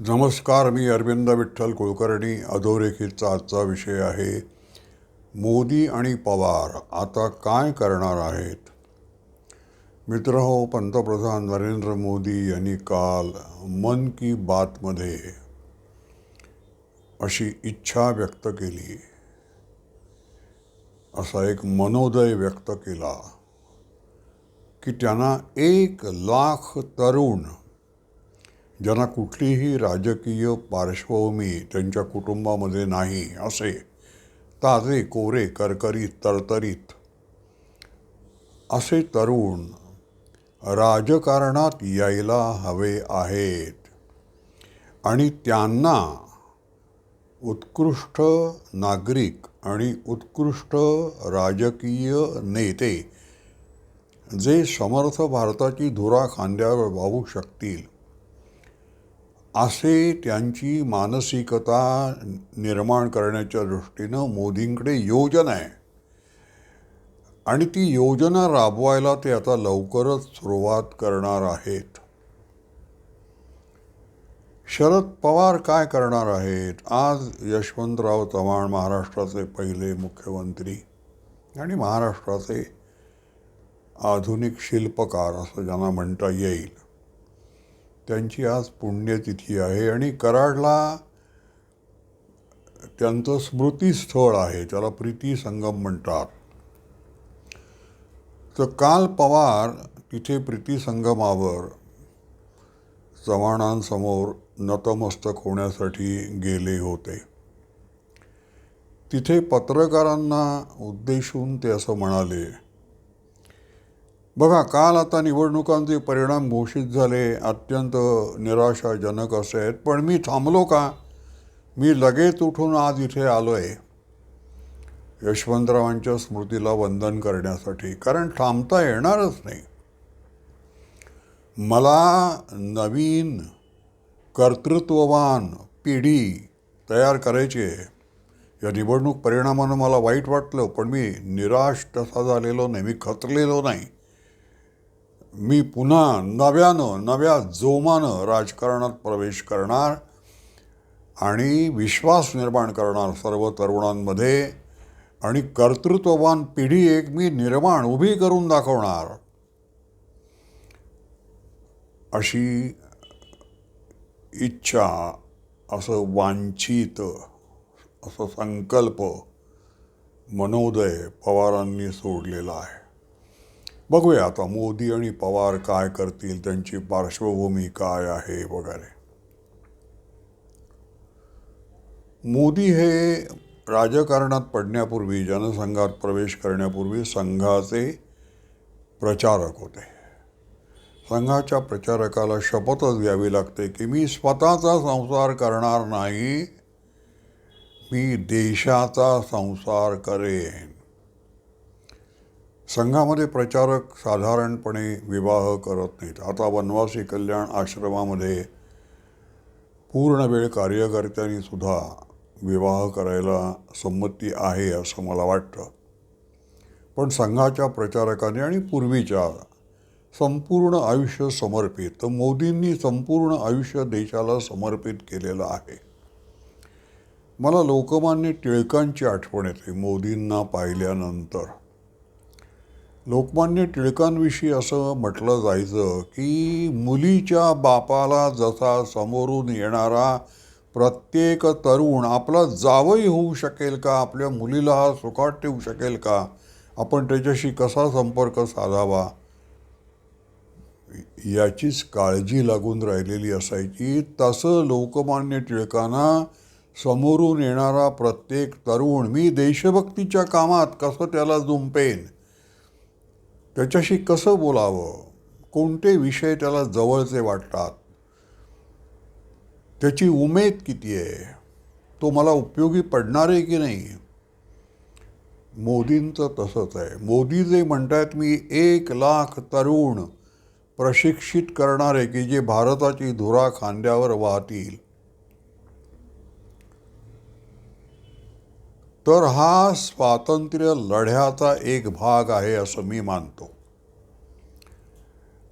नमस्कार मी अरविंद विठ्ठल कुलकर्णी. अधोरेखितचा आजचा विषय आहे मोदी आणि पवार आता काय करणार आहेत? मित्र हो पंतप्रधान नरेंद्र मोदी यांनी काल मन की बातमध्ये अशी इच्छा व्यक्त केली. असा एक मनोदय व्यक्त केला की त्यांना एक लाख तरुण ज्यांना कुठलीही राजकीय पार्श्वभूमी त्यांच्या कुटुंबामध्ये नाही असे ताजे कोरे करकरीत तरतरीत असे तरुण राजकारणात यायला हवे आहेत. आणि त्यांना उत्कृष्ट नागरिक आणि उत्कृष्ट राजकीय नेते जे समर्थ भारताची धुरा खांद्यावर वाहू शकतील असे त्यांची मानसिकता निर्माण करण्याच्या दृष्टीनं मोदींकडे योजना आहे. आणि ती योजना राबवायला ते आता लवकरच सुरुवात करणार आहेत. शरद पवार काय करणार आहेत? आज यशवंतराव चव्हाण महाराष्ट्राचे पहिले मुख्यमंत्री आणि महाराष्ट्राचे आधुनिक शिल्पकार असं ज्यांना म्हणता येईल. त्यांची आज पुण्यतिथी आहे आणि कराडला त्यांचं स्मृतीस्थळ आहे त्याला प्रीती संगम म्हणतात. तर काल पवार तिथे प्रीती संगमावर चव्हाणांसमोर नतमस्तक होण्यासाठी गेले होते. तिथे पत्रकारांना उद्देशून ते असं म्हणाले बघा काल आता निवडणुकांचे परिणाम घोषित झाले अत्यंत निराशाजनक असे आहेत. पण मी थांबलो का? मी लगेच उठून आज इथे आलो आहे यशवंतरावांच्या स्मृतीला वंदन करण्यासाठी. कारण थांबता येणारच नाही. मला नवीन कर्तृत्ववान पिढी तयार करायची आहे. या निवडणूक परिणामानं मला वाईट वाटलं पण मी निराश तसा झालेलो नाही मी खचलेलो नाही. मी पुन्हा नव्यानं नव्या जोमानं राजकारणात प्रवेश करणार आणि विश्वास निर्माण करणार सर्व तरुणांमध्ये आणि कर्तृत्ववान पिढी एक मी निर्माण उभी करून दाखवणार. अशी इच्छा असं वांछित असं संकल्प मनोदय पवारांनी सोडलेला आहे. बघूया आता मोदी आणि पवार काय करतील त्यांची पार्श्वभूमी काय आहे वगैरे. मोदी हे राजकारणात पडण्यापूर्वी जनसंघात प्रवेश करण्यापूर्वी संघाचे प्रचारक होते. संघाच्या प्रचारकाला शपथच घ्यावी लागते की मी स्वतःचा संसार करणार नाही मी देशाचा संसार करेन. संघामध्ये प्रचारक साधारणपणे विवाह करत नाहीत. आता वनवासी कल्याण आश्रमामध्ये पूर्ण वेळ कार्यकर्त्यांनी सुद्धा विवाह करायला संमती आहे असं मला वाटतं. पण संघाच्या प्रचारकाने आणि पूर्वीच्या संपूर्ण आयुष्य समर्पित तर मोदींनी संपूर्ण आयुष्य देशाला समर्पित केलेलं आहे. मला लोकमान्य टिळकांची आठवण येते मोदींना पाहिल्यानंतर. लोकमान्य टिळकांविषयी असं म्हटलं जायचं की मुलीच्या बापाला जसा समोरून येणारा प्रत्येक तरुण आपला जावई होऊ शकेल का? आपल्या मुलीला हा सुखात ठेवू शकेल का? आपण त्याच्याशी कसा संपर्क साधावा? याचीच काळजी लागून राहिलेली असायची. तसं लोकमान्य टिळकांना समोरून येणारा प्रत्येक तरुण मी देशभक्तीच्या कामात कसं त्याला जुंपेन? त्याच्याशी कसं बोलावं? कोणते विषय त्याला जवळचे वाटतात? त्याची उमेद किती आहे? तो मला उपयोगी पडणार आहे की नाही? मोदींचं तसंच आहे. मोदी जे म्हणतात मी एक लाख तरुण प्रशिक्षित करणार आहे की जे भारताची धुरा खांद्यावर वाहतील. तर हा स्वातंत्र्य लढ्याचा एक भाग आहे असं मी मानतो.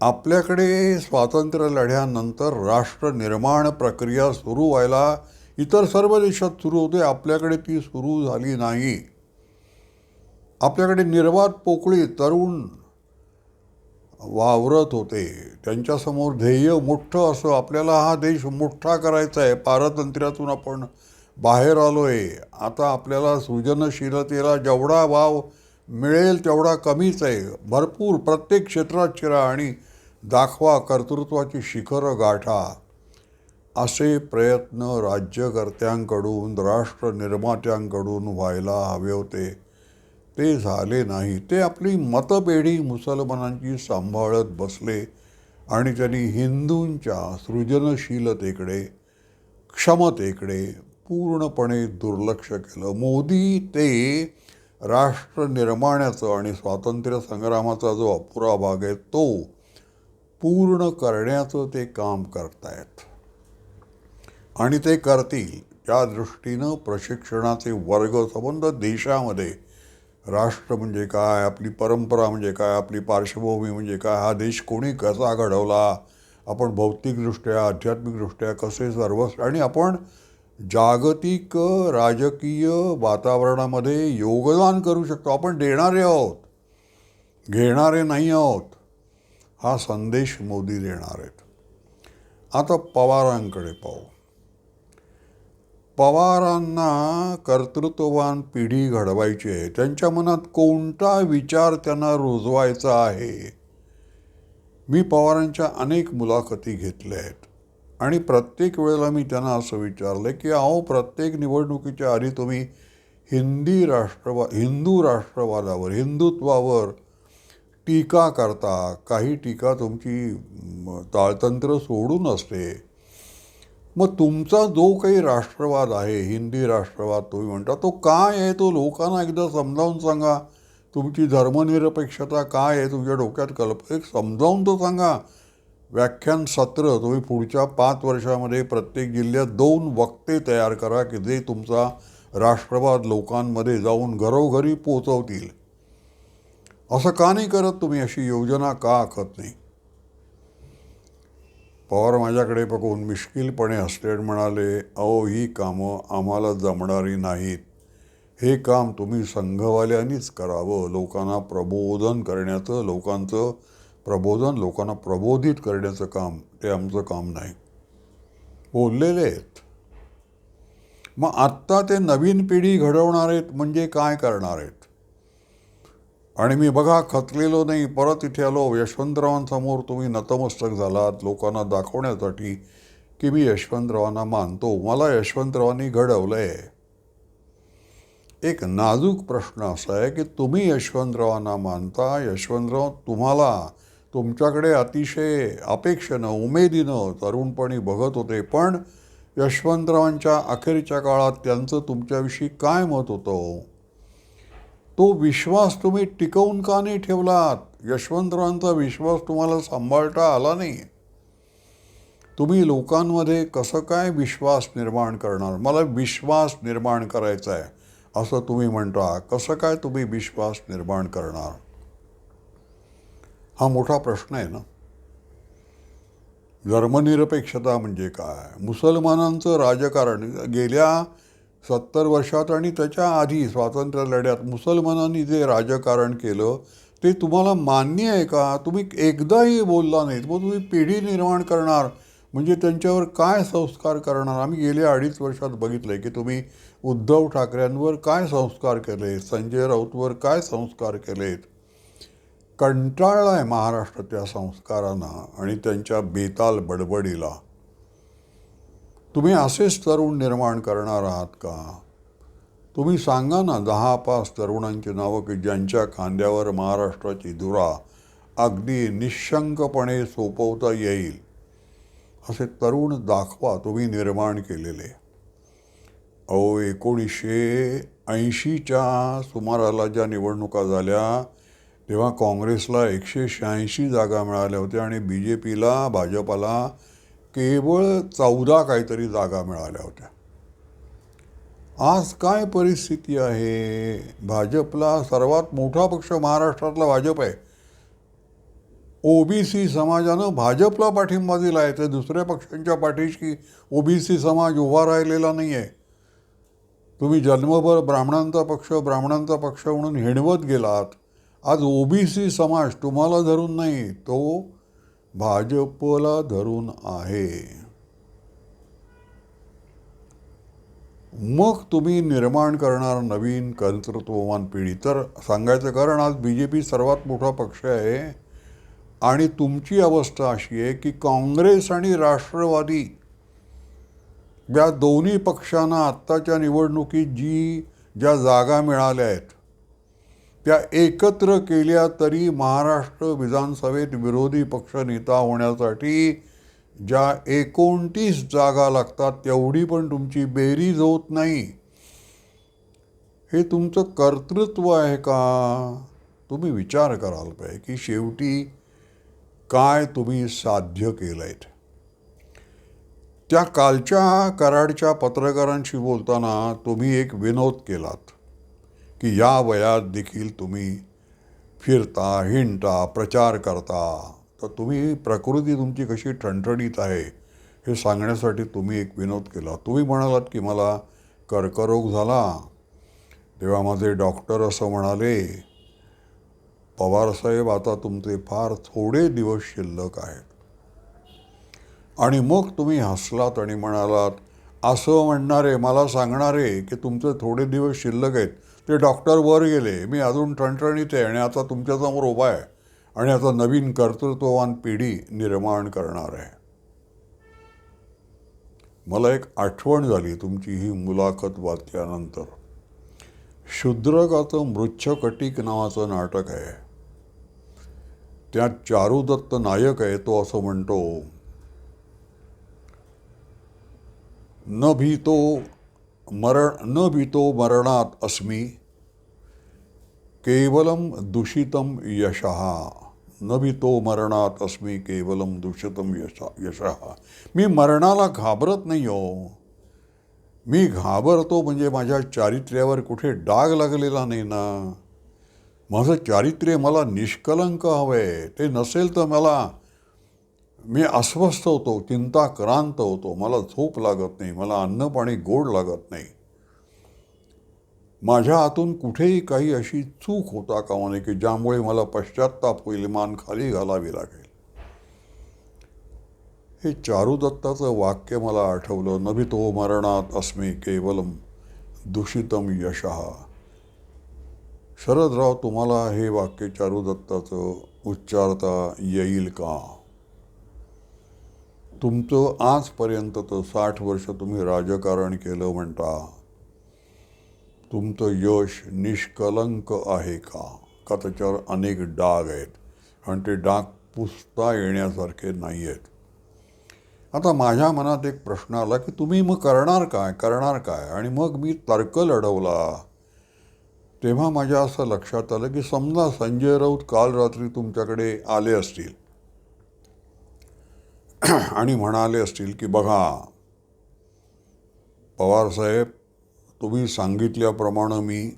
आपल्याकडे स्वातंत्र्य लढ्यानंतर राष्ट्र निर्माण प्रक्रिया सुरू व्हायला इतर सर्व देशात सुरू होते आपल्याकडे ती सुरू झाली नाही. आपल्याकडे निर्वात पोकळी तरुण वावरत होते. त्यांच्यासमोर ध्येय मोठं असं आपल्याला हा देश मोठा करायचा आहे. पारतंत्र्यातून आपण बाहेर आलो आहे आता आपल्याला सृजनशीलतेला जेवढा वाव मिळेल तेवढा कमीच आहे. भरपूर प्रत्येक क्षेत्रात शिरा आणि दाखवा कर्तृत्वाची शिखरं गाठा. असे प्रयत्न राज्यकर्त्यांकडून राष्ट्र निर्मात्यांकडून व्हायला हवे होते. ते झाले नाही. ते आपली मतपेढी मुसलमानांची सांभाळत बसले आणि त्यांनी हिंदूंच्या सृजनशीलतेकडे क्षमतेकडे पूर्णपणे दुर्लक्ष केलं. मोदी ते राष्ट्र निर्माणाचं आणि स्वातंत्र्य संग्रामाचा जो अपुरा भाग आहे तो पूर्ण करण्याचं ते काम करतायत. आणि ते करतील त्या दृष्टीनं प्रशिक्षणाचे वर्ग संबंध देशामध्ये राष्ट्र म्हणजे काय आपली परंपरा म्हणजे काय आपली पार्श्वभूमी म्हणजे काय हा देश कोणी कसा घडवला आपण भौतिकदृष्ट्या आध्यात्मिकदृष्ट्या कसे सर्व आणि आपण जागतिक राजकीय वातावरणामध्ये योगदान करू शकतो. आपण देणारे आहोत. घेणारे नाही आहोत. हा संदेश मोदी देणार आहेत. आता पवारांकडे पाहू. पवारांना कर्तृत्ववान पिढी घडवायची आहे. त्यांच्या मनात कोणता विचार त्यांना रुजवायचा आहे? मी पवारांच्या अनेक मुलाखती घेतल्या आहेत. आणि प्रत्येक वेळेला मी त्यांना असं विचारलं की अहो प्रत्येक निवडणुकीच्या आधी तुम्ही हिंदी राष्ट्रवा हिंदू राष्ट्रवादावर हिंदुत्वावर टीका करता. काही टीका तुमची ताळतंत्र सोडून असते. मग तुमचा जो काही राष्ट्रवाद आहे हिंदी राष्ट्रवाद तुम्ही म्हणता तो काय आहे? तो लोकांना एकदा समजावून सांगा. तुमची धर्मनिरपेक्षता काय आहे? तुमच्या डोक्यात कल्प एक समजावून तो सांगा. व्याख्यान सत्र तुम्ही पुढच्या पाच वर्षामध्ये प्रत्येक जिल्ह्यात दोन वक्ते तयार करा की जे तुमचा राष्ट्रवाद लोकांमध्ये जाऊन घरोघरी पोचवतील. असं का नाही करत तुम्ही अशी योजना का आखत नाही? पवार माझ्याकडे बघून मिश्किलपणे हस्टेड म्हणाले अहो ही कामं आम्हाला जमणारी नाहीत. हे काम तुम्ही संघवाल्यांनीच करावं. लोकांना प्रबोधन करण्याचं लोकांचं प्रबोधन लोकांना प्रबोधित करण्याचं काम ते आमचं काम नाही. बोललेले आहेत. मग आत्ता ते नवीन पिढी घडवणार आहेत म्हणजे काय करणार आहेत? आणि मी बघा खचलेलो नाही परत इथे आलो. यशवंतरावांसमोर तुम्ही नतमस्तक झालात लोकांना दाखवण्यासाठी की मी यशवंतरावांना मानतो. मला यशवंतरावांनी घडवलं आहे एक नाजूक प्रश्न असा आहे की तुम्ही यशवंतरावांना मानता यशवंतराव तुम्हाला तुमच्याकडे अतिशय अपेक्षेनं उमेदीनं तरुणपणी बघत होते पण यशवंतरावांच्या अखेरच्या काळात त्यांचं तुमच्याविषयी काय मत होतं? तो विश्वास तुम्ही टिकवून का नाही ठेवलात? यशवंतरावांचा विश्वास तुम्हाला सांभाळता आला नाही. तुम्ही लोकांमध्ये कसं काय विश्वास निर्माण करणार? मला विश्वास निर्माण करायचा आहे असं तुम्ही म्हणता. कसं काय तुम्ही विश्वास निर्माण करणार? हा मोठा प्रश्न आहे ना. धर्मनिरपेक्षता म्हणजे काय? मुसलमानांचं राजकारण गेल्या सत्तर वर्षात आणि त्याच्या आधी स्वातंत्र्य लढ्यात मुसलमानांनी जे राजकारण केलं ते तुम्हाला मान्य आहे का? तुम्ही एकदाही बोलला नाहीत. मग तुम्ही पिढी निर्माण करणार. म्हणजे त्यांच्यावर काय संस्कार करणार? आम्ही गेल्या अडीच वर्षात बघितलं आहे की तुम्ही उद्धव ठाकरेंवर काय संस्कार केले संजय राऊतवर काय संस्कार केलेत? कंटाळला आहे महाराष्ट्र त्या संस्कारांना आणि त्यांच्या बेताल बडबडीला. तुम्ही असेच तरुण निर्माण करणार आहात का? तुम्ही सांगा ना दहा पाच तरुणांची नावं की ज्यांच्या खांद्यावर महाराष्ट्राची धुरा अगदी निशंकपणे सोपवता येईल. असे तरुण दाखवा तुम्ही निर्माण केलेले. अहो एकोणीसशे ऐंशीच्या सुमाराला ज्या निवडणुका झाल्या तेव्हा काँग्रेसला एकशे शहाऐंशी जागा मिळाल्या होत्या आणि बी जे पीला भाजपाला केवळ चौदा काहीतरी जागा मिळाल्या होत्या. आज काय परिस्थिती आहे? भाजपला सर्वात मोठा पक्ष महाराष्ट्रातला भाजप आहे. ओबीसी समाजानं भाजपला पाठिंबा दिला आहे. ते दुसऱ्या पक्षांच्या पाठीशी ओबीसी समाज उभा राहिलेला नाही आहे तुम्ही जन्मभर ब्राह्मणांचा पक्ष ब्राह्मणांचा पक्ष म्हणून हिणवत गेलात. आज ओबीसी समाज तुम्हाला धरून नाही तो भाजपला धरून आहे. मग तुम्ही निर्माण करणार नवीन कर्तृत्ववान पिढी. तर सांगायचं कारण आज बी जे पी सर्वात मोठा पक्ष आहे आणि तुमची अवस्था अशी आहे की काँग्रेस आणि राष्ट्रवादी या दोन्ही पक्षांना आत्ताच्या निवडणुकीत जी ज्या जागा मिळाल्या आहेत त्या एकत्र केल्या तरी महाराष्ट्र विधानसभेत विरोधी पक्षनेता होण्यासाठी ज्या एकोणतीस जागा लागतात तेवढी पण तुमची बेरीज होत नाही. हे तुमचं कर्तृत्व आहे का? तुम्ही विचार कराल पाहिजे की शेवटी काय तुम्ही साध्य केलं आहेत त्या कालच्या कराडच्या पत्रकारांशी बोलताना तुम्ही एक विनोद केलात. की या वयात देखील तुम्ही फिरता हिंडता प्रचार करता. तर तुम्ही प्रकृती तुमची कशी ठणठणीत आहे हे सांगण्यासाठी तुम्ही एक विनोद केला. तुम्ही म्हणालात की मला कर्करोग झाला. तेव्हा माझे डॉक्टर असं म्हणाले पवारसाहेब आता तुमचे फार थोडे दिवस शिल्लक आहेत. आणि मग तुम्ही हसलात आणि म्हणालात असं म्हणणारे मला सांगणारे की तुमचे थोडे दिवस शिल्लक आहेत ते डॉक्टर वर गेले. मी अजून ठणठणीत आहे आणि आता तुमच्यासमोर उभा आहे आणि आता नवीन कर्तृत्ववान पिढी निर्माण करणार आहे. मला एक आठवण झाली तुमची ही मुलाखत वाचल्यानंतर. शूद्रकाचं मृच्छकटिक नावाचं नाटक आहे. त्यात चारुदत्त नायक आहे तो असं म्हणतो न भीतो मरण न भीतो मरणात अस्मी केवलम दूषितम यशः। न तो मरणात अस्मी केवलम दूषितम यशा यशः। मी मरणाला घाबरत नाही हो। मी घाबरतो म्हणजे माझ्या चारित्र्यावर कुठे डाग लागलेला नाही ना। माझं चारित्र्य मला निष्कलंक हवं आहे ते नसेल तर मला मी अस्वस्थ होतो चिंताक्रांत होतो मला झोप लागत नाही मला अन्न पाणी गोड लागत नाही। माझ्या हातून कुठेही काही अशी चूक होता कामा नये की ज्यामुळे मला पश्चात्ताप होईल मान खाली घालावी लागेल. हे चारुदत्ताचं वाक्य मला आठवलं. नभितो मरणात अस्मे केवलम दूषितम यशः. शरदराव तुम्हाला हे वाक्य चारुदत्ताचं उच्चारता येईल का? तुमचं आजपर्यंतचं साठ वर्ष तुम्ही राजकारण केलं म्हणता. तुमचं यश निष्कलंक आहे का? का त्याच्यावर अनेक डाग आहेत. आणि ते डाग पुसता येण्यासारखे नाही आहेत. आता माझ्या मनात एक प्रश्न आला की तुम्ही मग करणार काय? करणार काय? आणि मग मी तर्क लढवला. तेव्हा माझ्या असं लक्षात आलं की समजा संजय राऊत काल रात्री तुमच्याकडे आले असतील. आणि म्हणाले असतील की बघा पवारसाहेब तुम्ही सांगितल्याप्रमाणे मी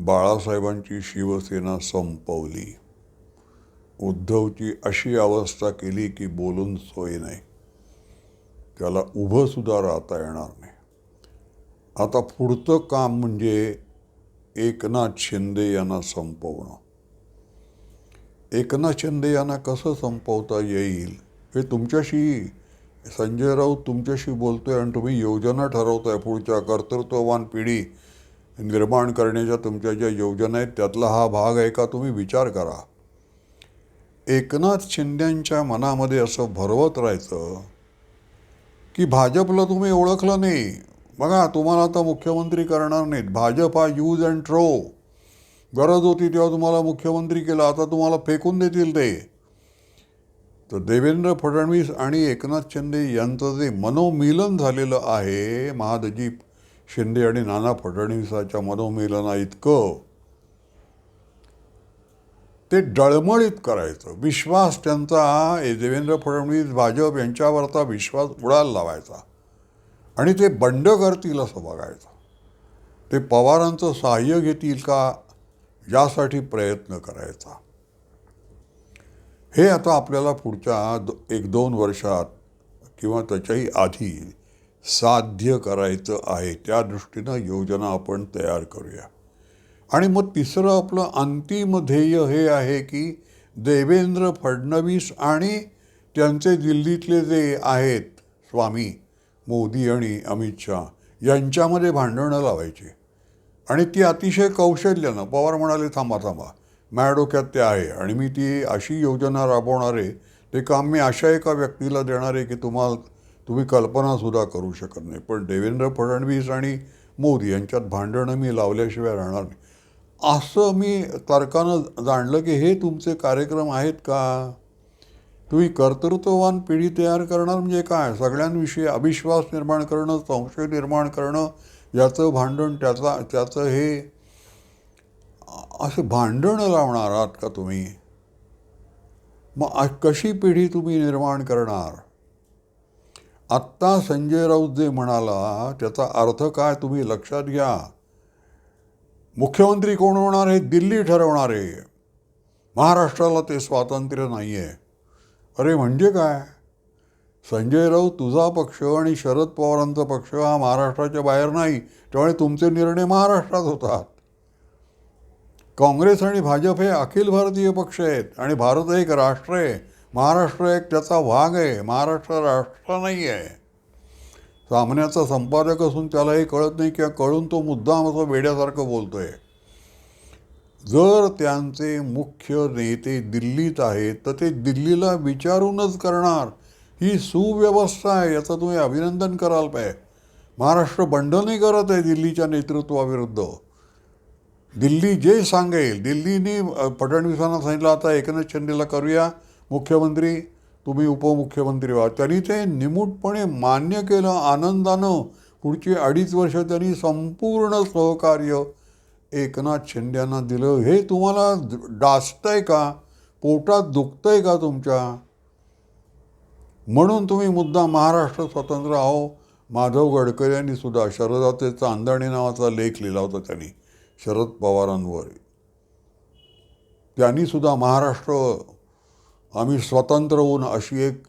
बाळासाहेबांची शिवसेना संपवली. उद्धवची अशी अवस्था केली की बोलून सोय नाही. त्याला उभंसुद्धा राहता येणार नाही. आता पुढचं काम म्हणजे एकनाथ शिंदे यांना संपवणं. एकनाथ शिंदे यांना कसं संपवता येईल हे तुमच्याशी संजय राऊत तुमच्याशी बोलतोय आणि तुम्ही योजना ठरवताय पुढच्या कर्तृत्ववान पिढी निर्माण करण्याच्या तुमच्या ज्या योजना आहेत त्यातला हा भाग आहे का तुम्ही विचार करा. एकनाथ शिंद्यांच्या मनामध्ये असं भरवत राहायचं की भाजपला तुम्ही ओळखलं नाही. बघा तुम्हाला आता मुख्यमंत्री करणार नाहीत. भाजप हा यूज अँड थ्रो गरज होती तेव्हा तुम्हाला मुख्यमंत्री केलं आता तुम्हाला फेकून देतील ते. तर देवेंद्र फडणवीस आणि एकनाथ शिंदे यांचं जे मनोमिलन झालेलं आहे महादजी शिंदे आणि नाना फडणवीसाच्या मनोमिलना इतकं ते डळमळीत करायचं. विश्वास त्यांचा देवेंद्र फडणवीस भाजप यांच्यावरचा विश्वास उडायला लावायचा. आणि ते बंड करतील असं बघायचं. ते पवारांचं सहाय्य घेतील का यासाठी प्रयत्न करायचा. हे आता आपल्याला पुढच्या दो एक दोन वर्षात किंवा त्याच्याही आधी साध्य करायचं आहे त्या दृष्टीनं योजना आपण तयार करूया. आणि मग तिसरं आपलं अंतिम ध्येय हे आहे की देवेंद्र फडणवीस आणि त्यांचे दिल्लीतले जे आहेत स्वामी मोदी आणि अमित शहा यांच्यामध्ये भांडणं लावायची. आणि ती अतिशय कौशल्यानं पवार म्हणाले थांबा थांबा. माझ्या डोक्यात ते आहे. आणि मी ती अशी योजना राबवणार आहे ते काम मी अशा एका व्यक्तीला देणार आहे की तुम्हाला तुम्ही कल्पनासुद्धा करू शकत नाही. पण देवेंद्र फडणवीस आणि मोदी यांच्यात भांडणं मी लावल्याशिवाय राहणार नाही. असं मी तर्कानं जाणलं की हे तुमचे कार्यक्रम आहेत का? तुम्ही कर्तृत्ववान पिढी तयार करणार म्हणजे काय? सगळ्यांविषयी अविश्वास निर्माण करणं संशय निर्माण करणं याचं भांडण त्याचा त्याचं हे असं भांडण लावणार आहात का तुम्ही? मग कशी पिढी तुम्ही निर्माण करणार? आत्ता संजय राऊत जे म्हणाला त्याचा अर्थ काय तुम्ही लक्षात घ्या. मुख्यमंत्री कोण होणार हे दिल्ली ठरवणार. आहे महाराष्ट्राला ते स्वातंत्र्य नाही आहे अरे म्हणजे काय? संजय राऊत तुझा पक्ष आणि शरद पवारांचा पक्ष हा महाराष्ट्राच्या बाहेर नाही त्यामुळे तुमचे निर्णय महाराष्ट्रात होतात. काँग्रेस आणि भाजप हे अखिल भारतीय पक्ष आहेत आणि भारत एक राष्ट्र आहे. महाराष्ट्र एक त्याचा भाग आहे. महाराष्ट्र राष्ट्र नाही आहे. सामन्याचा संपादक असून त्याला हे कळत नाही किंवा कळून तो मुद्दाम असं वेड्यासारखं बोलतोय. जर त्यांचे मुख्य नेते दिल्लीत आहेत तर ते दिल्लीला विचारूनच करणार. ही सुव्यवस्था आहे याचं तुम्ही अभिनंदन कराल पाहिजे महाराष्ट्र बंड नाही करत आहे दिल्लीच्या नेतृत्वाविरुद्ध. दिल्ली जे सांगेल दिल्लीने फडणवीसांना सांगितलं आता एकनाथ शिंदेला करूया मुख्यमंत्री तुम्ही उपमुख्यमंत्री व्हा. त्यांनी ते निमूटपणे मान्य केलं आनंदानं. पुढची अडीच वर्ष त्यांनी संपूर्ण सहकार्य एकनाथ शिंद्यांना दिलं. हे तुम्हाला डासतंय का? पोटात दुखतंय का तुमच्या? म्हणून तुम्ही मुद्दा महाराष्ट्र स्वतंत्र आहो. माधव गडकरी यांनी सुद्धा शरदाचे चांदणे नावाचा लेख लिहिला होता त्यांनी. शरद पवारांवर. त्यांनी सुद्धा महाराष्ट्र आम्ही स्वतंत्र होऊन अशी एक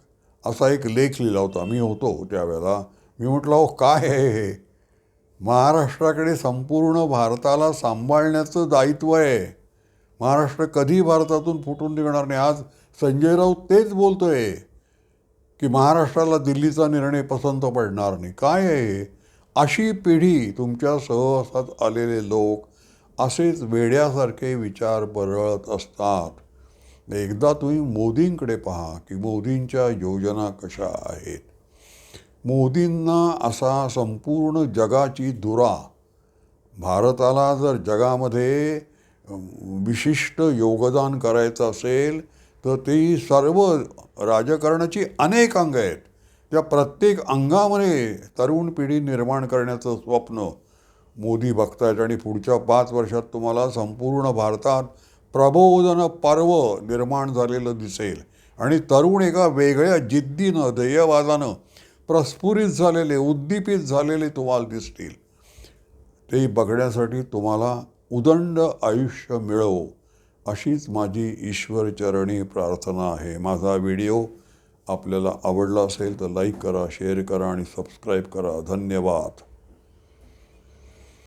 असा एक लेख लिहिला होता. मी होतो त्यावेळेला. मी म्हटलं अहो काय आहे हे? महाराष्ट्राकडे संपूर्ण भारताला सांभाळण्याचं दायित्व आहे. महाराष्ट्र कधी भारतातून फुटून निघणार नाही? आज संजय राऊत तेच बोलतोय की महाराष्ट्राला दिल्लीचा निर्णय पसंत पडणार नाही. काय आहे अशी पिढी तुमच्या सहवासात आलेले लोक असेच वेड्यासारखे विचार परळत असतात. एकदा तुम्ही मोदींकडे पहा की मोदींच्या योजना कशा आहेत. मोदींना असा संपूर्ण जगाची धुरा. भारताला जर जगामध्ये विशिष्ट योगदान करायचं असेल तर ती सर्व राजकारणाची अनेक अंग आहेत. त्या प्रत्येक अंगामध्ये तरुण पिढी निर्माण करण्याचं स्वप्न मोदी बघतायत आणि पुढच्या पाच वर्षात तुम्हाला संपूर्ण भारतात प्रबोधन पर्व निर्माण झालेलं दिसेल. आणि तरुण एका वेगळ्या जिद्दीनं ध्येयवादानं प्रस्फुरित झालेले उद्दीपित झालेले तुम्हाला दिसतील. ते बघण्यासाठी तुम्हाला उदंड आयुष्य मिळो अशीच माझी ईश्वरचरणी प्रार्थना आहे. माझा व्हिडिओ आपल्याला आवडला असेल तर लाईक करा शेअर करा आणि सबस्क्राईब करा. धन्यवाद.